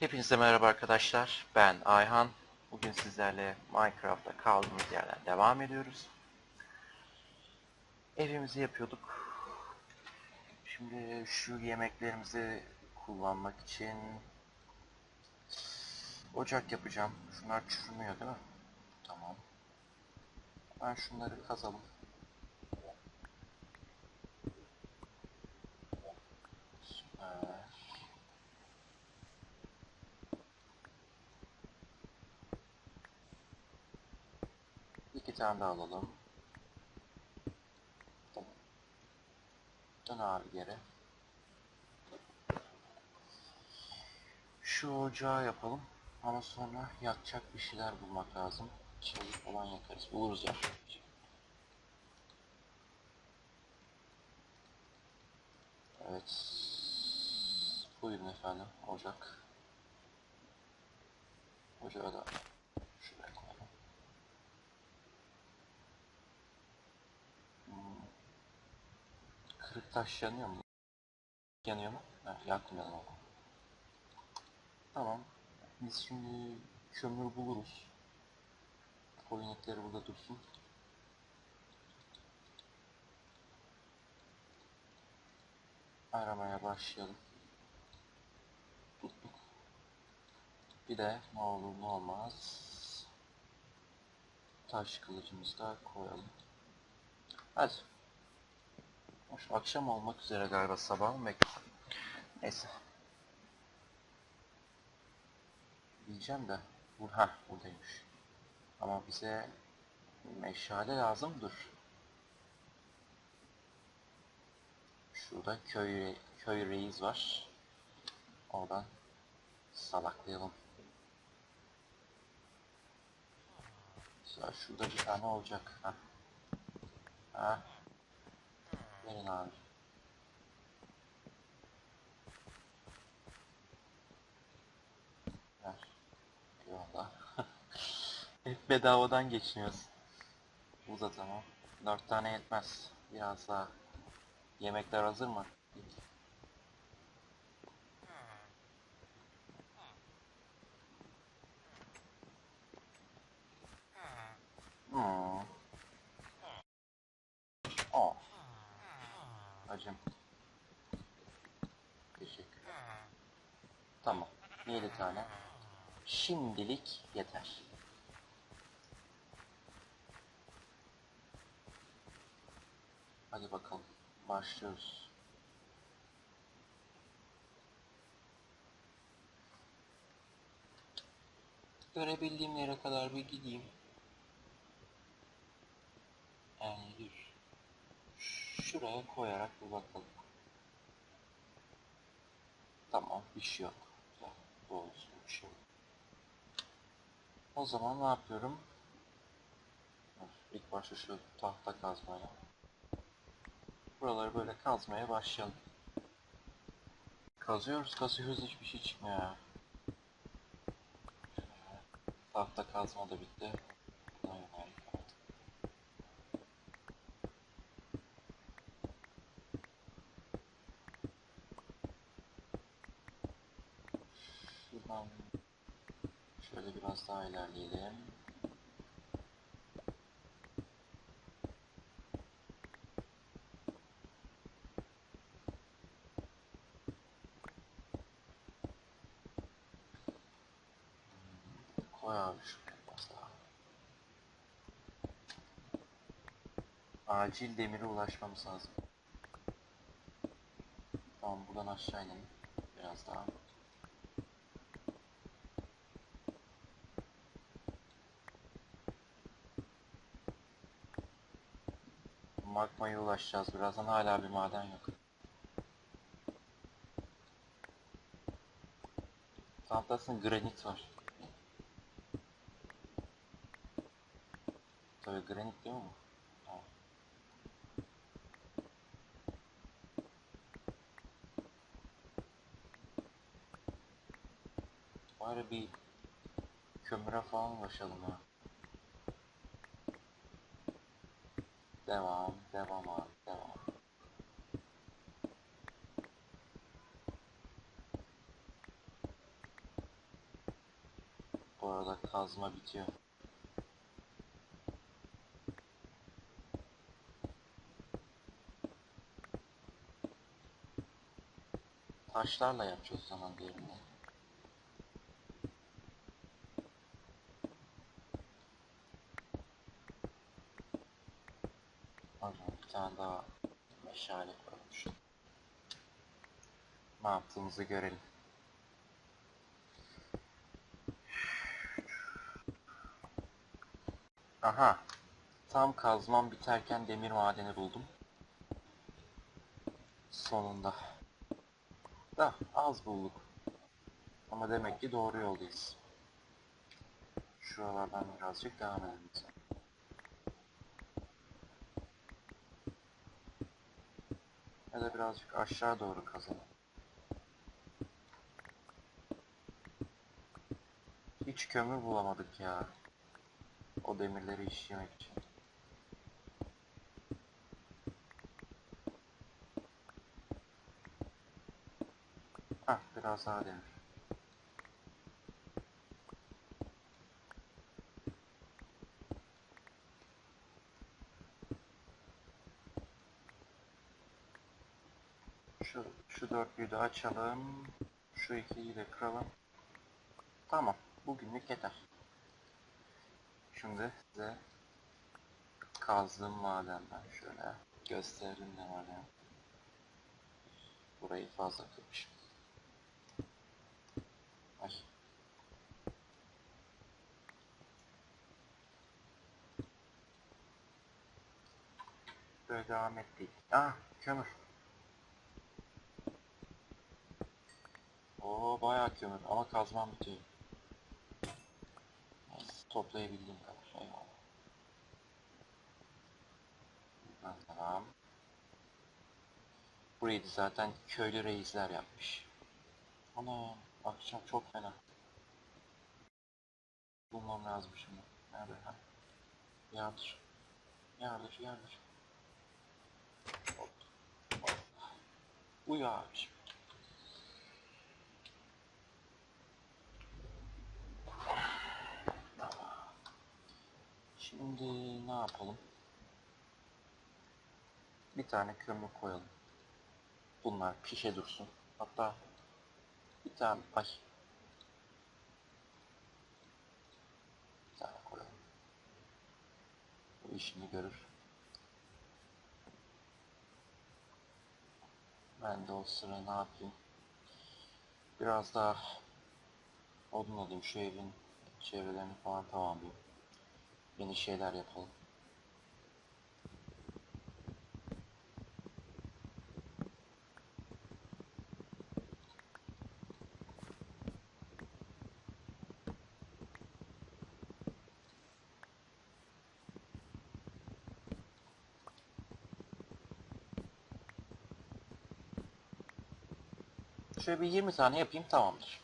Hepinize merhaba arkadaşlar. Ben Ayhan. Bugün sizlerle Minecraft'ta kaldığımız yerden devam ediyoruz. Evimizi yapıyorduk. Şimdi şu yemeklerimizi kullanmak için ocak yapacağım. Şunlar çürümüyor değil mi? Tamam. Ben şunları kazalım. Süper. İki tane daha alalım. Dön abi geri. Şu ocağı yapalım. Ama sonra yakacak bir şeyler bulmak lazım. Çelik falan yakarız. Buluruz ya. Evet. Buyurun efendim. Ocak. Ocağı da şuraya koyalım. Hmm. Kırık taş yanıyor mu? Yanıyor mu? Ha, yakmıyor ama. Tamam. Biz şimdi kömür buluruz. Koyun etleri burada dursun. Aramaya başlayalım. Tuttuk. Bir de ne olur ne olmaz. Taş kılıcımızı da koyalım. Hadi. Hoş, akşam olmak üzere galiba sabah mı bekliyorum? Neyse. Diyeceğim de. Ha buradaymış. Ama bize meşale lazım. Dur. Şurada köy köy reis var. Oradan salaklayalım. Şurada bir tane olacak. Ha. Ha. Verin abi. Ver. Eyvallah. Hep bedavadan geçiniyoruz. Bu da tamam. Dört tane yetmez. Biraz daha. Yemekler hazır mı? Hmm. Oh. Acım. Teşekkür. Tamam. 7 tane. Şimdilik yeter. Hadi bakalım. Başlıyoruz. Görebildiğim yere kadar bir gideyim. Yani dur. Şuraya koyarak bir bakalım. Tamam, bir şey yok. Güzel, Doğrusu bir şey yok. O zaman ne yapıyorum? İlk başta şu tahta kazmayla. Buraları böyle kazmaya başlayalım. Kazıyoruz, kazıyoruz hiçbir şey çıkmıyor Tahta kazma da bitti. Şuradan şöyle biraz daha ilerleyelim. Koy abi biraz daha. Acil demire ulaşmamız lazım. Tamam buradan aşağı inelim. Biraz daha. Magmaya ulaşacağız birazdan hala bir maden yok. Tahtasın granit var. Tabii granit değil mi bu? Bari bir kömüre falan ulaşalım ya. Devam, devam abi, devam. Bu arada kazma bitiyor. Taşlarla yapacağız zaman diğerini. Pardon, bir tane daha meşale koymuş. Ne yaptığımızı görelim. Aha. Tam kazmam biterken demir madeni buldum. Sonunda. Da az bulduk. Ama demek ki doğru yoldayız. Şuralardan birazcık devam edelim. Da birazcık aşağı doğru kazalım. Hiç kömür bulamadık ya. O demirleri işlemek için. Hah biraz daha demir. Şu, şu dörtlüyü de açalım. Şu ikiliyi de kıralım. Tamam. Bugünlük yeter. Şimdi size kazdığım madenden şöyle göstereyim ne var ya. Burayı fazla kırmışım. Ay. Böyle devam ettik. Ah kömür. Oo bayağı kömür ama kazmam bitiyor. Neyse, toplayabildiğim kadar. Eyvallah. Tamam. Burayı da zaten köylü reisler yapmış. Ana akşam çok fena. Bulmam lazım şimdi. Nerede? Ha. Yardır. Yardır, yardır. Hop. Hop. Uyu abiciğim. Şimdi ne yapalım? Bir tane kömür koyalım. Bunlar pişe dursun. Hatta bir tane ay. Bir tane koyalım. Bu işini görür. Ben de o sıra ne yapayım? Biraz daha odun alayım şu evin çevrelerini falan tamamlayayım. Yeni şeyler yapalım. Şöyle bir 20 tane yapayım tamamdır.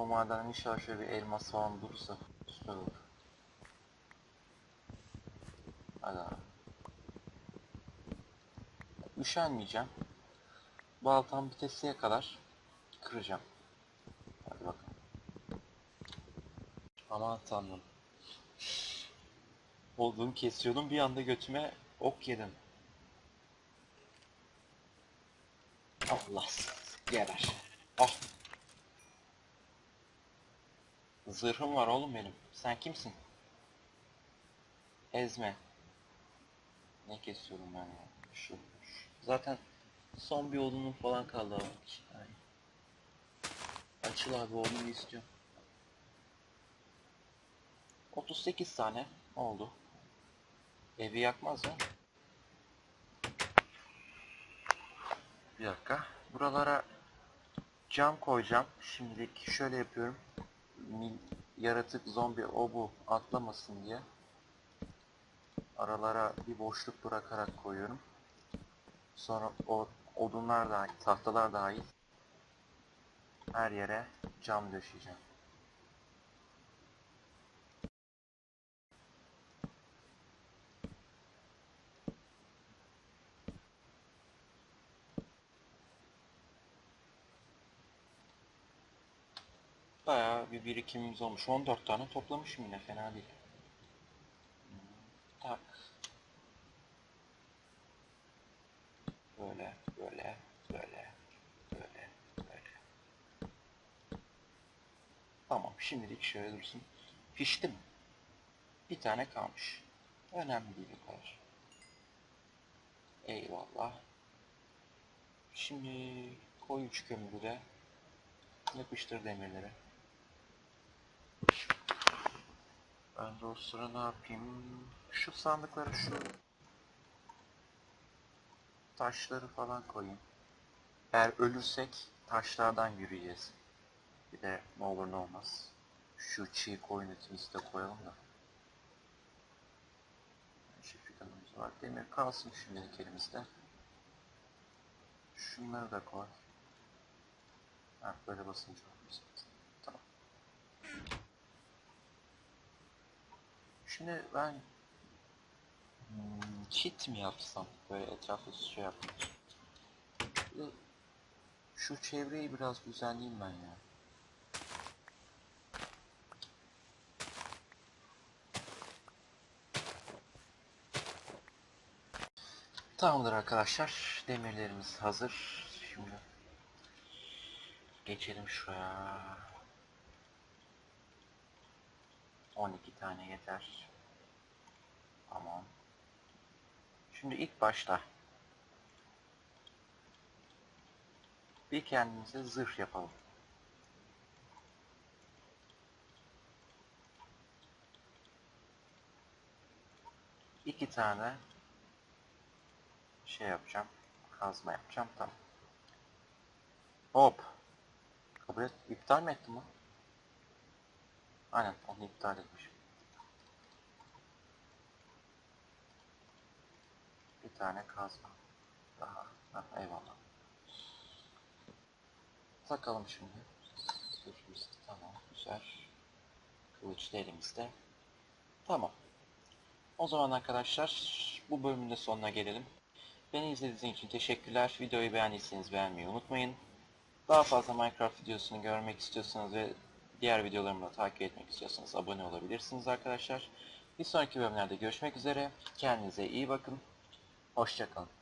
O maden inşallah şöyle bir elmas falan bulursa süper olur. Hadi abi. Üşenmeyeceğim. Baltam bitesiye kadar kıracağım. Hadi bakalım. Aman tanrım. Olduğum kesiyordum bir anda götüme ok yedim. Allah geber. Ah. Zırhım var oğlum benim. Sen kimsin? Ezme. Ne kesiyorum ben ya? Şu. şu. Zaten son bir odunum falan kaldı abi. Ay. Açıl abi odunu istiyorum. 38 tane oldu. Evi yakmaz ya. Bir dakika. Buralara cam koyacağım. Şimdilik şöyle yapıyorum. Yaratık, zombi, o bu atlamasın diye. Aralara bir boşluk bırakarak koyuyorum. Sonra o odunlar dahil, tahtalar dahil her yere cam döşeyeceğim. Bayağı bir birikimimiz olmuş. 14 tane toplamışım yine fena değil. Tak. Böyle, böyle, böyle, böyle, böyle. Tamam, şimdilik şöyle dursun. Pişti mi? Bir tane kalmış. Önemli değil bu kadar. Eyvallah. Şimdi koy üç kömürü de yapıştır demirleri. Ben de o sıra ne yapayım? Şu sandıklara şu taşları falan koyayım. Eğer ölürsek taşlardan yürüyeceğiz. Bir de ne olur ne olmaz. Şu çiğ koyun etimizi de koyalım da. Fidanımız var. Demir kalsın şimdilik elimizde. Şunları da koy. Ha, böyle basınca olmuyor zaten. Tamam. Şimdi ben hmm, kit mi yapsam? Böyle etrafı şey yapmak de Şu çevreyi biraz düzenleyeyim ben ya. Tamamdır arkadaşlar. Demirlerimiz hazır. Şimdi geçelim şuraya. 12 tane yeter. Tamam. Şimdi ilk başta bir kendimize zırh yapalım. İki tane şey yapacağım. Kazma yapacağım. Tamam. Hop. Kabul et. İptal mi ettim o? Aynen onu iptal etmişim. Bir tane kazma. Daha. Ha, eyvallah. Takalım şimdi. Sürpriz. Tamam. Güzel. Kılıç da elimizde. Tamam. O zaman arkadaşlar bu bölümün de sonuna gelelim. Beni izlediğiniz için teşekkürler. Videoyu beğendiyseniz beğenmeyi unutmayın. Daha fazla Minecraft videosunu görmek istiyorsanız ve diğer videolarımı da takip etmek istiyorsanız abone olabilirsiniz arkadaşlar. Bir sonraki bölümlerde görüşmek üzere. Kendinize iyi bakın. Hoşçakalın.